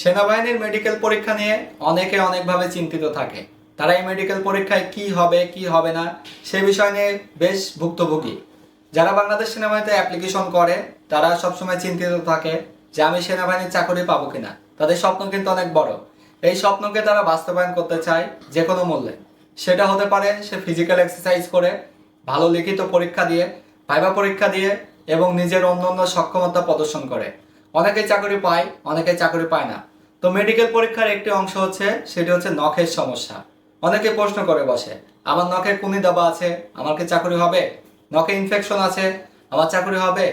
সেনাবাহিনীর মেডিকেল পরীক্ষা নিয়ে অনেকে অনেকভাবে চিন্তিত থাকে। তারা এই মেডিকেল পরীক্ষায় কি হবে কি হবে না, সে বিষয় নিয়ে বেশ ভুক্তভোগী। যারা বাংলাদেশ সেনাবাহিনীতে অ্যাপ্লিকেশন করে, তারা সবসময় চিন্তিত থাকে যে আমি সেনাবাহিনীর চাকরি পাবো কিনা। তাদের স্বপ্ন কিন্তু অনেক বড়। এই স্বপ্নকে তারা বাস্তবায়ন করতে চায় যে কোনো মূল্যে। সেটা হতে পারে সে ফিজিক্যাল এক্সারসাইজ করে, ভালো লিখিত পরীক্ষা দিয়ে ভাইবা পরীক্ষা দিয়ে এবং নিজের অন্য অন্য সক্ষমতা প্রদর্শন করে। অনেকে চাকরি পায় অনেকে চাকরি পায় না। তো মেডিকেল পরীক্ষার একটি অংশ হচ্ছে, সেটি হচ্ছে নখের সমস্যা। অনেকে প্রশ্ন করে বসে, আমার নখে কুনি দাবা আছে, আমার কি চাকরি হবে? নখে ইনফেকশন আছে, আমার চাকরি হবে?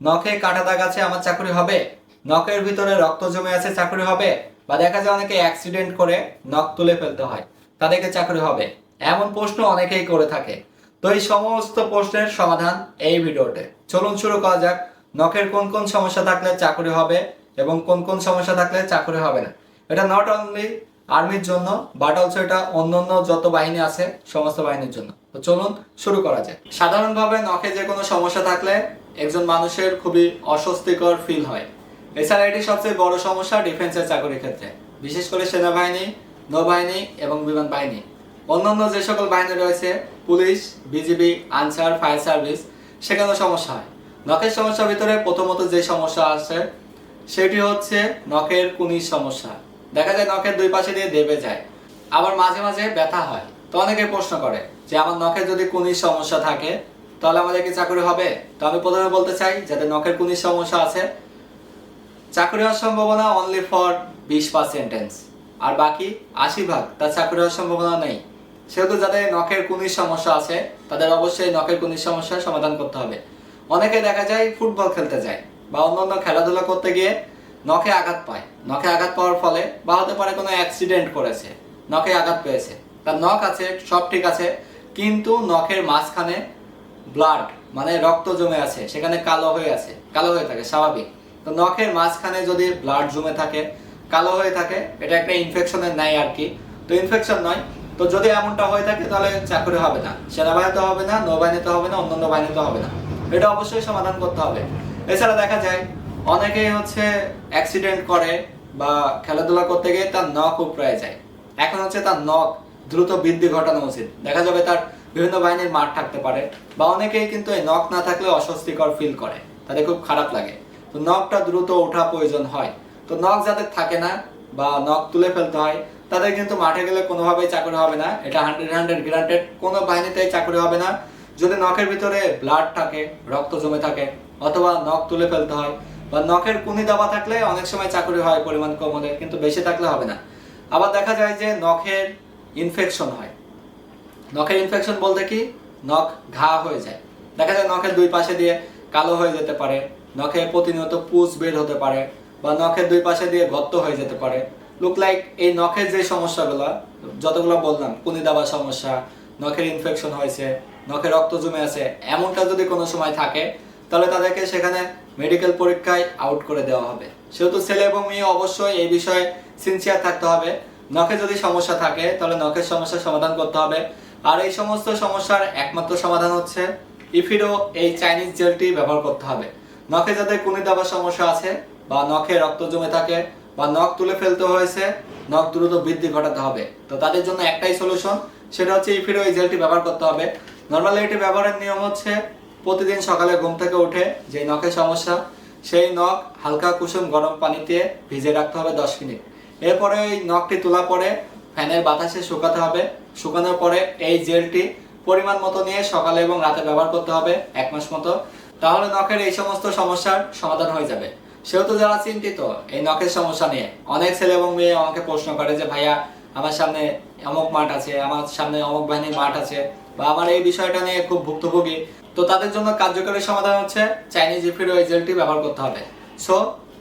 নখে কাটা দাগ আছে, আমার চাকরি হবে? নখের ভিতরে রক্ত জমে আছে, চাকরি হবে? বা দেখা যায় অনেকে অ্যাক্সিডেন্ট করে নখ তুলে ফেলতে হয় তাদেরকে চাকরি হবে? এমন প্রশ্ন অনেকেই করে থাকে। তো এই সমস্ত প্রশ্নের সমাধান এই ভিডিওতে। চলুন শুরু করা যাক। নখের কোন কোন সমস্যা থাকলে চাকরি হবে এবং কোন কোন সমস্যা থাকলে চাকরি হবে না। এটা নট অনলি আর্মির জন্য বাট অলসো এটা অন্যান্য যত বাহিনী আছে, সমস্ত বাহিনীর জন্য। তো চলুন শুরু করা যায় সাধারণভাবে নখে যে কোনো সমস্যা থাকলে একজন মানুষের খুবই অস্বস্তিকর ফিল হয়। এছাড়া এটি সবচেয়ে বড় সমস্যা ডিফেন্সের চাকরির ক্ষেত্রে, বিশেষ করে সেনাবাহিনী, নৌবাহিনী এবং বিমান বাহিনী। অন্যান্য যে সকল বাহিনী রয়েছে, police, BGB, Ansar, fire service, সেখানেও সমস্যা হয়। নখের সমস্যার ভিতরে প্রথমত যে সমস্যা আছে, সেটি হচ্ছে নখের কুনির সমস্যা। দেখা যায় নখের দুই পাশে দিয়ে দেবে যায়। আবার মাঝে মাঝে ব্যথা হয়। তো অনেকে প্রশ্ন করে যে, আমার নখের যদি কুনির সমস্যা থাকে, তাহলে আমাদের কি চাকরি হবে? তো আমি প্রথমে বলতে চাই যাদের নখের কুনির সমস্যা আছে, চাকরি হওয়ার সম্ভাবনা অনলি ফর বিশ পার্সেন্টেন্স আর বাকি আশি ভাগ, তার চাকরি হওয়ার সম্ভাবনা নেই। সেহেতু যাদের নখের কুনির সমস্যা আছে, তাদের অবশ্যই নখের কুনির সমস্যার সমাধান করতে হবে। অনেকে দেখা যায় ফুটবল খেলতে যায় বা অন্যান্য খেলাধুলা করতে গিয়ে নখে আঘাত পায়। নখে আঘাত পাওয়ার ফলে বা হতে পারে কোনো অ্যাক্সিডেন্ট করেছে, নখে আঘাত পেয়েছে। তার নখ আছে, সব ঠিক আছে, কিন্তু নখের মাঝখানে ব্লাড মানে রক্ত জমে আছে, সেখানে কালো হয়ে আছে, কালো হয়ে থাকে, স্বাভাবিক। তো নখের মাঝখানে যদি ব্লাড জমে থাকে, কালো হয়ে থাকে, এটা একটা ইনফেকশনের নাই আর কি। তো ইনফেকশন নয়। তো যদি এমনটা হয়ে থাকে, তাহলে চাকরি হবে না। সেনাবাহিনীতে হবে না, নৌবাহিনীতে হবে না, অন্যান্য বাহিনীতে হবে না। এটা অবশ্যই সমাধান করতে হবে। এছাড়া দেখা যায় অনেকেই হচ্ছে অ্যাক্সিডেন্ট করে বা খেলাধুলা করতে গিয়ে তার নখ উপড়ায় যায়। এখন হচ্ছে তার নখ দ্রুত বৃদ্ধি ঘটানো উচিত। দেখা যাবে তার বিভিন্ন বাহিনীর মাঠ থাকতে পারে বা অনেকেই কিন্তু এই নখ না থাকলে অস্বস্তিকর ফিল করে। তাদের খুব খারাপ লাগে। তো নখটা দ্রুত ওঠা প্রয়োজন হয়। তো নখ যাদের থাকে না বা নখ তুলে ফেলতে হয়, তাদের কিন্তু মাঠে গেলে কোনোভাবেই চাকরি হবে না। এটা হান্ড্রেড হান্ড্রেড গ্রান্টেড কোনো বাহিনীতেই চাকরি হবে না। যদি নখের ভিতরে ব্লাড থাকে, রক্ত জমে থাকে, অথবা নখ তুলে ফেলতে হয়, বা নখের কুনি দাবা থাকলে অনেক সময় চাকরি হয়, পরিমাণ কম হলে, কিন্তু বেশি থাকলে হবে না। আবার দেখা যায় যে নখের ইনফেকশন হয়। নখের ইনফেকশন বলতে কি? নখ ঘা হয়ে যায়। দেখা যায় নখের দুই পাশে দিয়ে কালো হয়ে যেতে পারে, নখে প্রতিনিয়ত পুষ বের হতে পারে, বা নখের দুই পাশে দিয়ে গর্ত হয়ে যেতে পারে। লুক লাইক এই নখের যে সমস্যাগুলো, যতগুলো বললাম, কুনি দাবার সমস্যা, নখের ইনফেকশন হয়েছে নখে রক্ত জমে আছে, এমনটা যদি কোনো সময় থাকে, তাহলে তাদেরকে সেখানে মেডিকেল পরীক্ষায় আউট করে দেওয়া হবে। সেহেতু ছেলে এবং মেয়ে অবশ্যই এই বিষয়ে সিনসিয়ার থাকতে হবে। নখে যদি সমস্যা থাকে, তাহলে নখের সমস্যার সমাধান করতে হবে। আর এই সমস্ত সমস্যার একমাত্র সমাধান হচ্ছে ইফিডো, এই চাইনিজ জেলটি ব্যবহার করতে হবে। নখে যাদের কুনি দাবার সমস্যা আছে বা নখে রক্ত জমে থাকে বা নখ তুলে ফেলতে হয়েছে, নখ দ্রুত বৃদ্ধি ঘটাতে হবে। তো তাদের জন্য একটাই সলিউশন সেটা হচ্ছে ইফিডো এই জেলটি ব্যবহার করতে হবে। নর্মালি এটি ব্যবহারের নিয়ম হচ্ছে প্রতিদিন সকালে ঘুম থেকে উঠে যে নখের সমস্যা, সেই নখ হালকা কুসুম গরম পানিতে ভিজে রাখতে হবে দশ মিনিট। এরপরে এই নখটি তোলা পরে ফ্যানের বাতাসে শুকাতে হবে। শুকানোর পরে এই জেলটি পরিমাণ মতো নিয়ে সকালে এবং রাতে ব্যবহার করতে হবে এক মাস মতো। তাহলে নখের এই সমস্ত সমস্যার সমাধান হয়ে যাবে। সেহেতু যারা চিন্তিত এই নখের সমস্যা নিয়ে, অনেক ছেলে এবং মেয়ে আমাকে প্রশ্ন করে যে, ভাইয়া, আমার সামনে অমুক মাঠ আছে, আমার সামনে অমুক বাহিনীর মাঠ আছে। বা আমার এই বিষয়টা নিয়ে খুব ভুক্তভোগী। তো তাদের জন্য কার্যকরী সমাধান হচ্ছে চাইনিজ এই জেলটি ব্যবহার করতে হবে। সো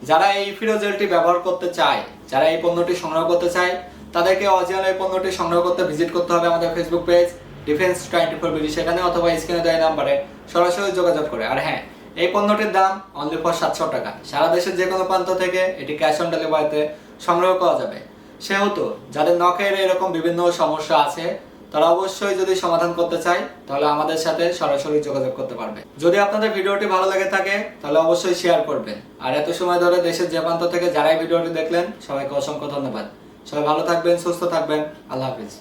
যারা এই ইফিডো জেলটি ব্যবহার করতে চায়, যারা এই পণ্যটি সংগ্রহ করতে চায়, তাদেরকে অরিজিনাল এই পণ্যটি সংগ্রহ করতে ভিজিট করতে হবে আমাদের Facebook page defence twenty four BD সেখানে অথবা স্ক্রিনে দেওয়া নাম্বারে সরাসরি যোগাযোগ করে। আর হ্যাঁ এই পণ্যটির দাম অনলি ফর সাতশো টাকা। সারা দেশের যে কোনো প্রান্ত থেকে এটি ক্যাশ অন ডেলিভারিতে সংগ্রহ করা যাবে। সেহেতু যাদের নখের এরকম বিভিন্ন সমস্যা আছে তারা অবশ্যই যদি সমাধান করতে চায়, তাহলে আমাদের সাথে সরাসরি যোগাযোগ করতে পারবে। যদি আপনাদের ভিডিওটি ভালো লাগে থাকে, তাহলে অবশ্যই শেয়ার করবেন। আর এত সময় ধরে দেশের যে প্রান্ত থেকে যারাই ভিডিওটি দেখলেন, সবাইকে অসংখ্য ধন্যবাদ। সবাই ভালো থাকবেন, সুস্থ থাকবেন। আল্লাহ হাফিজ।